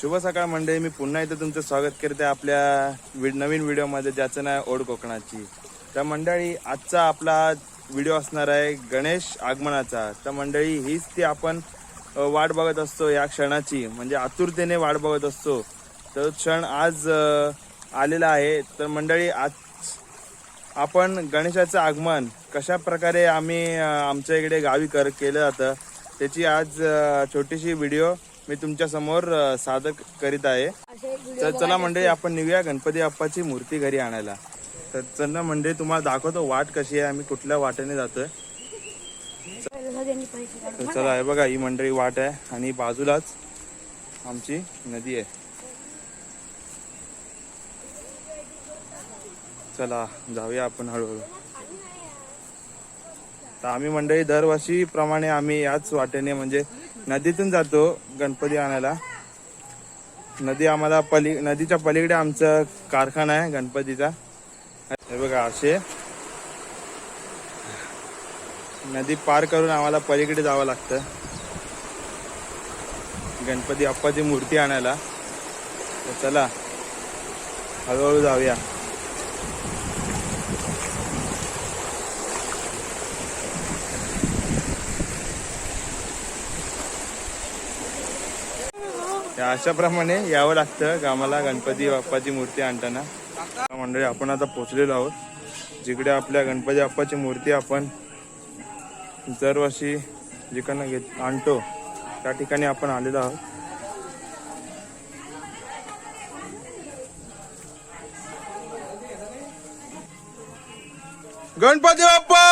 शुभ सकाळ मंडळी मी पुन्हा इथं तुमचं स्वागत करते आपल्या वि- नवीन व्हिडिओमध्ये ज्याचं नाव ओढ कोकणाची. तर मंडळी आजचा आपला व्हिडिओ असणार आहे गणेश आगमनाचा. तर मंडळी हीच ती आपण वाट बघत असतो या क्षणाची. म्हणजे आतुरतेने वाट बघत असतो. तर क्षण आज आलेला आहे. तर मंडळी आज आपण गणेशाचं आगमन कशा प्रकारे आम्ही आमच्या इकडे गावी कर केलं जातं त्याची आज छोटीशी व्हिडिओ मी तुमच्यासमोर सादर करीत आहे. तर चला मंडळी आपण निघूया. गणपती बाप्पाची मूर्ती घरी आणायला. तर चला मंडळी तुम्हाला दाखवतो वाट कशी आहे. आम्ही कुठल्या वाटेने जातोय. तर चला हे बघा ही मंडळी वाट आहे. आणि बाजूलाच आमची नदी आहे. चला जाऊया आपण हळूहळू. तर आम्ही मंडळी दरवर्षी प्रमाणे आम्ही याच वाटेने म्हणजे नदीतून जातो गणपती आणायला. नदी आम्हाला पली नदीच्या पलीकडे आमचा कारखाना आहे गणपतीचा. हे बघा असे. नदी पार करून आम्हाला पलीकडे जावं लागतं. गणपती अप्पाची मूर्ती आणायला. तर चला हळूहळू जाऊया. या अशा प्रमाणे यावं लागतं. आम्हाला गणपती बाप्पाची मूर्ती आणताना. मंडळी आपण आता पोचलेलो आहोत. जिकडे आपल्या गणपती बाप्पाची मूर्ती आपण दरवर्षी जिकडनं घेत आणतो त्या ठिकाणी आपण आलेलो आहोत. गणपती बाप्पा!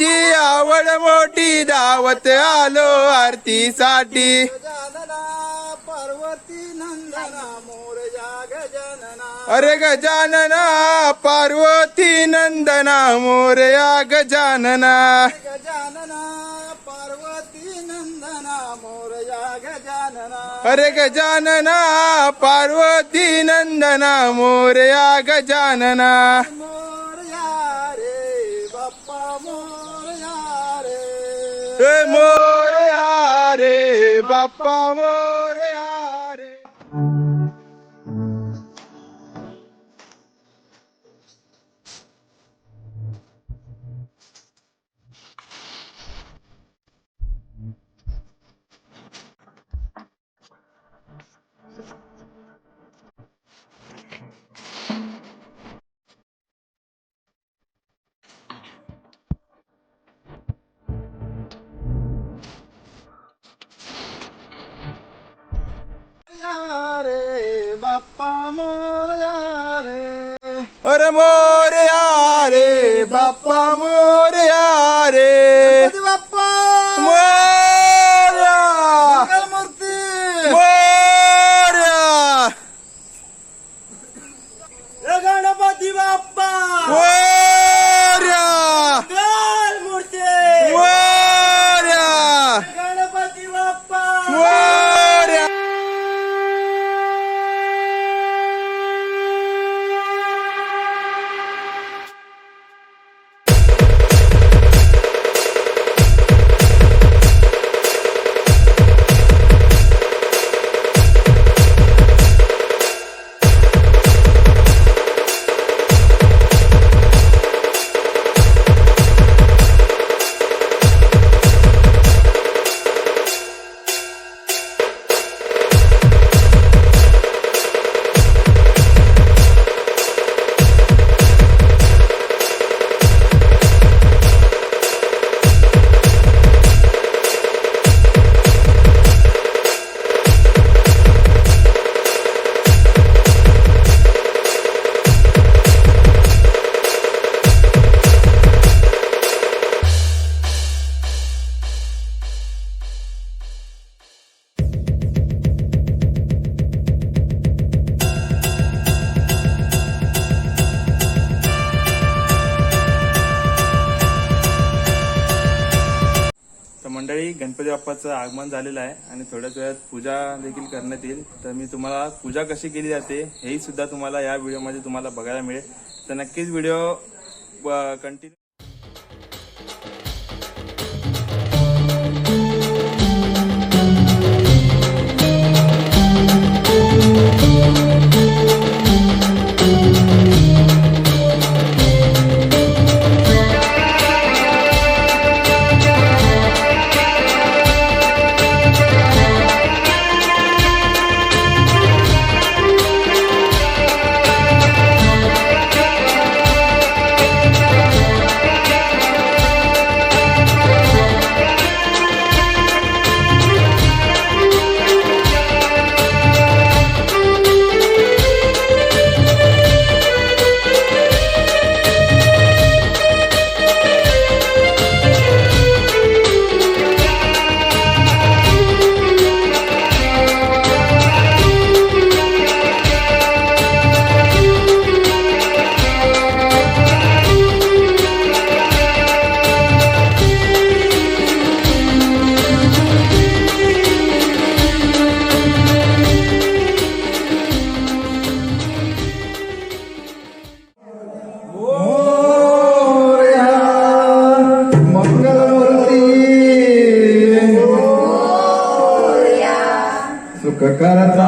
गजाननाची आवड मोठी दावत आलो आरतीसाठी. पार्वती नंदना मोरया गजानना अरे गजानना पार्वती नंदना मोरया गजानना गजानना पार्वती नंदना मोरया गजानना अरे गजानना पार्वती नंदना मोरया गजानना हे मोरया रे बाप्पा रे बाप्पा देवाचं आगमन झालेलं आहे आणि थोड्याच वेळात पूजा देखील करण्यात येईल. तर मी तुम्हाला पूजा कशी केली जाते हेही सुद्धा तुम्हाला या व्हिडिओमध्ये तुम्हाला बघायला मिळेल. तर नक्कीच व्हिडिओ कंटिन्यू सुख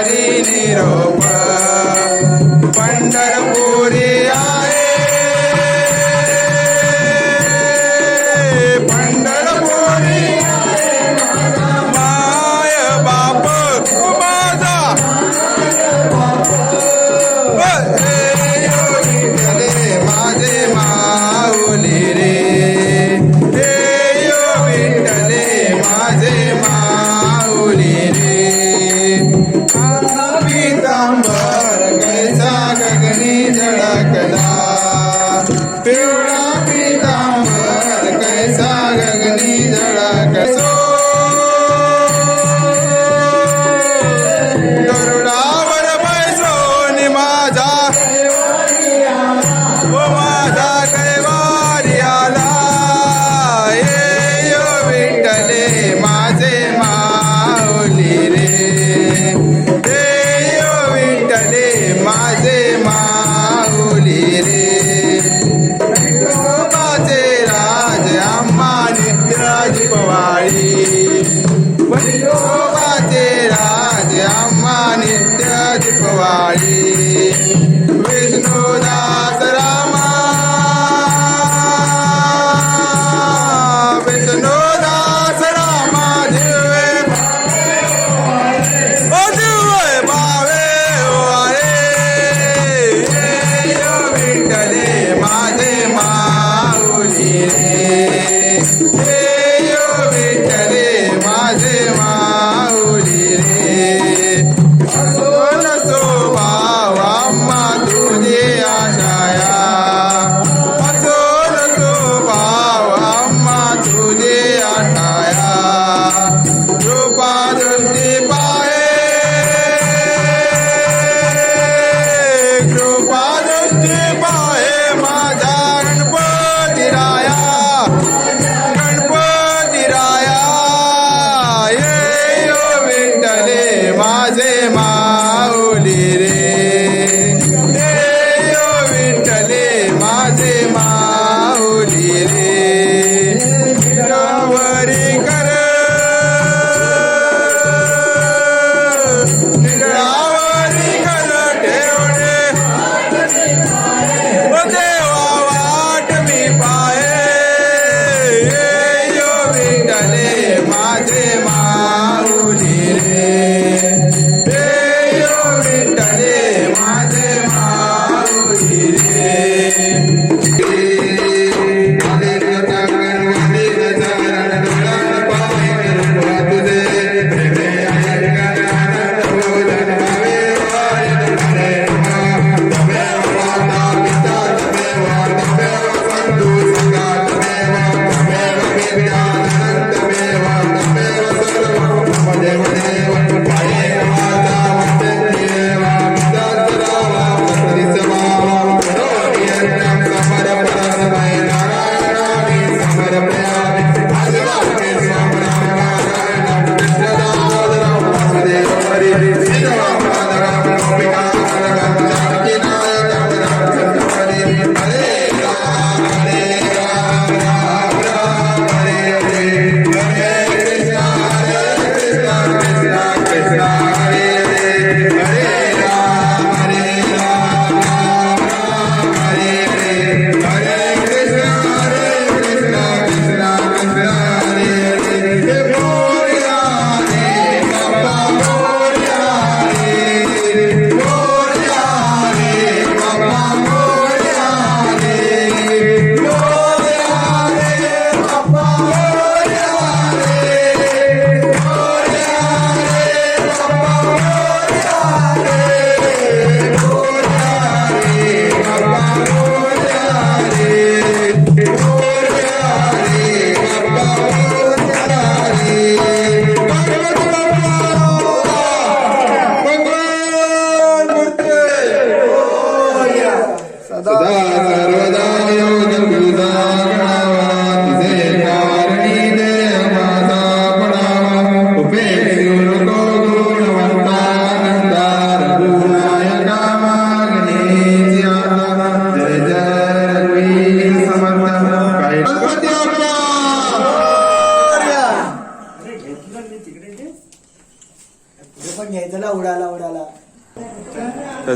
हरी निरोप पंढरपुरी do.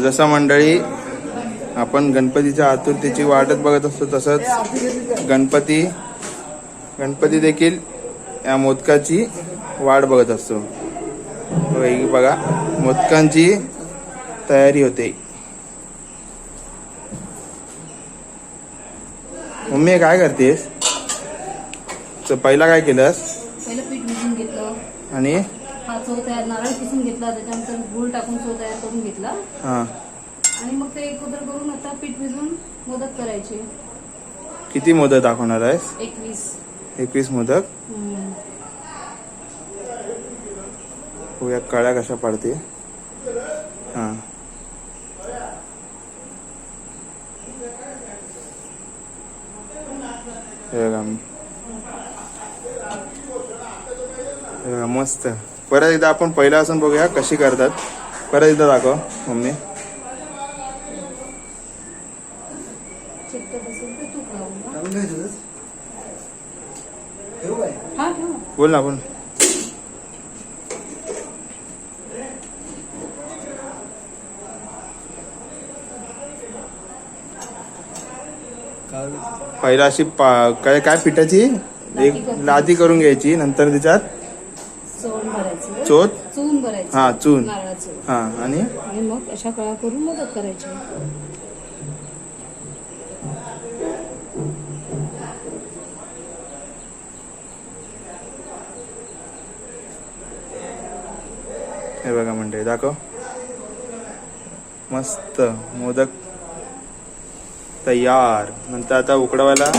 जसं मंडळी आपण गणपतीच्या आतुरतेची वाटच बघत असतो तसंच गणपती गणपती देखील या मोदकाची वाट बघत असतो. बघा, मोदकांची तयारी होते. मम्मी काय करतेस? तर पहिला काय केलंस? आणि चव तयार नारळ किसून घेतला त्याच्यानंतर गुळ टाकून चव तयार करून घेतला. हां. आणि मग ते एकत्र करून आता पीठ भिजून मोदक करायचे. किती मोदक दाखवणार आहेस? एकवीस. एकवीस मोदक? हम्म. बघूया कळ्या कशा पडते. हा. हे बघा. हे बघा, मस्त. परत एकदा आपण पहिल्यापासून बघूया कशी करतात. परत एकदा दाखव मम्मी. हा बोल ना बोल. पहिला अशी काय काय पिठाची? एक लादी करून घ्यायची नंतर त्याच्यात. चोत चून भरायचं. हा, चून. नारळाचं हा आणि? आणि मग अशा कळा करून मोदक करायचे. हे बघा म्हणते दाखव. मस्त मोदक तयार. नंतर आता उकडवायला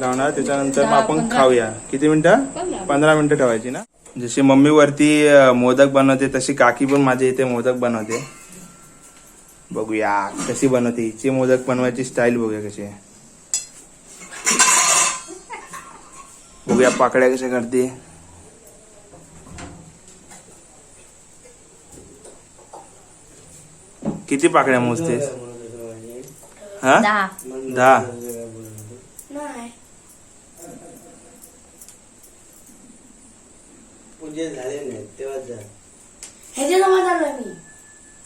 लावणार त्याच्यानंतर मग आपण. खाऊया. किती मिनिटं. पंधरा मिनिटं ठेवायची ना? जशी मम्मी वरती मोदक बनवते तशी काकी पण माझ्या इथे मोदक बनवते. बघूया कशी बनवते हिची मोदक बनवायची स्टाईल बघूया कशी आहे. बघूया पाकड्या कशा करते. किती पाकड्या मोजतेस? हा? दहा दहा पूजे झाले नाही तेव्हा जा ह्याच्या जमा झालोय मी.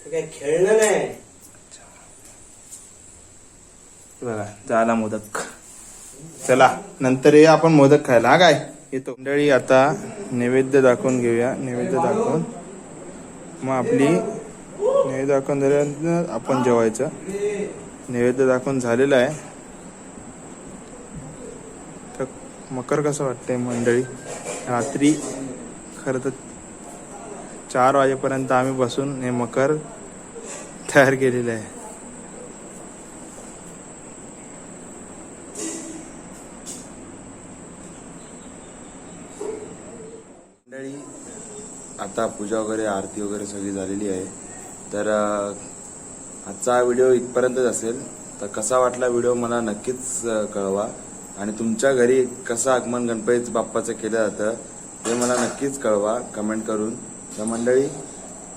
ते काय खेळणं नाही. बघा झाला मोदक. चला नंतर ये आपण मोदक खायला. हा काय? येतो. मंडळी आता नैवेद्य दाखवून घेऊया. नैवेद्य दाखवून. मग आपली नैवेद्य दाखवून झाल्यानंतर आपण जेवायचं. नैवेद्य दाखवून झालेलं आहे. तर मकर कसं वाटतंय मंडळी? रात्री खरं तर चार वाजेपर्यंत आम्ही बसून हे मकर तयार केलेलं आहे. मंडळी आता पूजा वगैरे आरती वगैरे सगळी झालेली आहे. तर आजचा व्हिडिओ इथपर्यंतच असेल. तर कसा वाटला व्हिडिओ मला नक्कीच कळवा. आणि तुमच्या घरी कसं आगमन गणपती बाप्पाचं केलं जातं ते मला नक्कीच कळवा कमेंट करून. तर मंडळी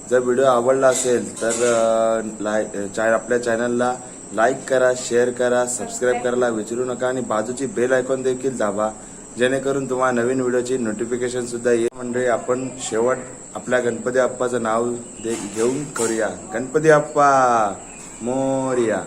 जर व्हिडिओ आवडला असेल तर लाय चा आपल्या चॅनलला लाईक करा शेअर करा सबस्क्राईब करायला विसरू नका आणि बाजूची बेल आयकॉन देखील दाबा जेणेकरून तुम्हाला नवीन व्हिडिओची नोटिफिकेशन सुद्धा येईल. मंडळी आपण शेवट आपल्या गणपती बाप्पाचं नाव दे घेऊन करूया. गणपती बाप्पा मोर्या.